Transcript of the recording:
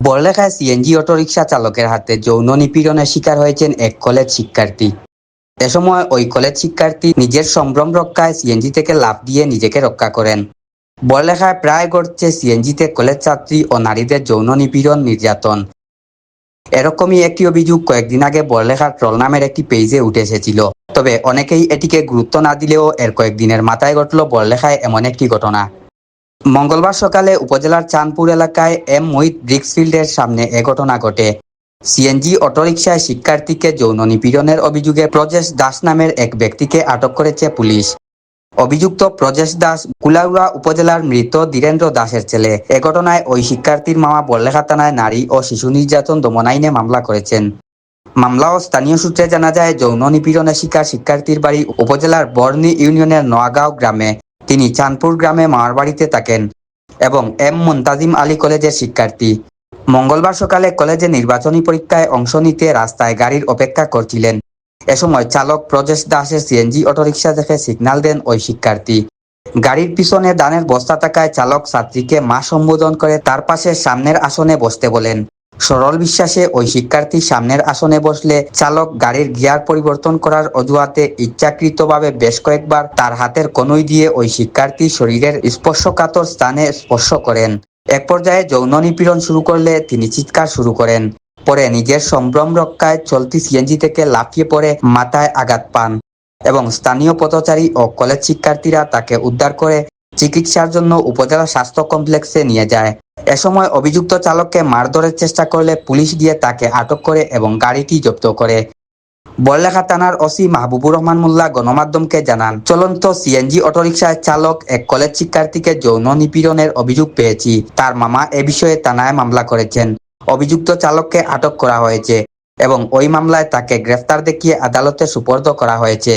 বড়লেখায় CNG autorickshaw চালকের হাতে যৌন নিপীড়নের শিকার হয়েছেন এক কলেজ শিক্ষার্থী। এ সময় ওই কলেজ শিক্ষার্থী নিজের সম্ভ্রম রক্ষায় সিএনজি থেকে লাফ দিয়ে নিজেকে রক্ষা করেন। বড়লেখায় প্রায় ঘটছে সিএনজিতে কলেজ ছাত্রী ও নারীদের যৌন নিপীড়ন নির্যাতন। এরকমই একটি অভিযোগ কয়েকদিন আগে বড়লেখার ট্রল নামের একটি পেজে উঠে এসেছিল। তবে অনেকেই এটিকে গুরুত্ব না দিলেও এর কয়েকদিনের মাথায় ঘটল বড়লেখায় এমন একটি ঘটনা। মঙ্গলবার সকালে উপজেলার চাঁদপুর এলাকায় এম মহিত ব্রিক্সফিল্ডের সামনে এ ঘটনা ঘটে। সিএনজি অটোরিকশায় শিক্ষার্থীকে যৌন নিপীড়নের অভিযোগে প্রজেশ দাস নামের এক ব্যক্তিকে আটক করেছে পুলিশ। অভিযুক্ত প্রজেশ দাস কুলাউড়া উপজেলার মৃত ধীরেন্দ্র দাসের ছেলে। এ ঘটনায় ওই শিক্ষার্থীর মামা বল্লেখা থানায় নারী ও শিশু নির্যাতন দমন আইনে মামলা করেছেন। মামলা ও স্থানীয় সূত্রে জানা যায়, যৌন নিপীড়নের শিকার শিক্ষার্থীর বাড়ি উপজেলার বর্ণি ইউনিয়নের নোয়াগাঁও গ্রামে। তিনি চাঁদপুর গ্রামে মামার বাড়িতে থাকেন এবং এম মুন্তাজিম আলী কলেজের শিক্ষার্থী। মঙ্গলবার সকালে কলেজে নির্বাচনী পরীক্ষায় অংশ নিতে রাস্তায় গাড়ির অপেক্ষা করছিলেন। এ সময় চালক প্রজেশ দাসের সিএনজি অটোরিকশা দেখে সিগন্যাল দেন ওই শিক্ষার্থী। গাড়ির পিছনে দানের বস্তা থাকায় চালক ছাত্রীকে মা সম্বোধন করে তার পাশে সামনের আসনে বসতে বলেন। সরল বিশ্বাসে ওই শিক্ষার্থী সামনের আসনে বসলে চালক গাড়ির গিয়ার পরিবর্তন করার অজুহাতে ইচ্ছাকৃতভাবে বেশ কয়েকবার তার হাতের কনুই দিয়ে ওই শিক্ষার্থী শরীরের স্পর্শকাতর স্থানে স্পর্শ করেন। এক পর্যায়ে যৌন নিপীড়ন শুরু করলে তিনি চিৎকার শুরু করেন। পরে নিজের সম্ভ্রম রক্ষায় চলতি সিএনজি থেকে লাফিয়ে পড়ে মাথায় আঘাত পান এবং স্থানীয় পথচারী ও কলেজ শিক্ষার্থীরা তাকে উদ্ধার করে চিকিৎসার জন্য উপজেলা স্বাস্থ্য কমপ্লেক্সে নিয়ে যায়। এ সময় অভিযুক্ত চালককে মারধরের চেষ্টা করলে পুলিশ গিয়ে তাকে আটক করে এবং গাড়িটি জব্দ করে। বড়লেখা থানার ওসি মাহবুবুর রহমান মোল্লা গণমাধ্যমকে জানান, চলন্ত সিএনজি অটোরিকশায় চালক এক কলেজ শিক্ষার্থীকে যৌন নিপীড়নের অভিযোগ পেয়েছি। তার মামা এ বিষয়ে থানায় মামলা করেছেন। অভিযুক্ত চালককে আটক করা হয়েছে এবং ওই মামলায় তাকে গ্রেফতার দেখিয়ে আদালতে সুপর্দ করা হয়েছে।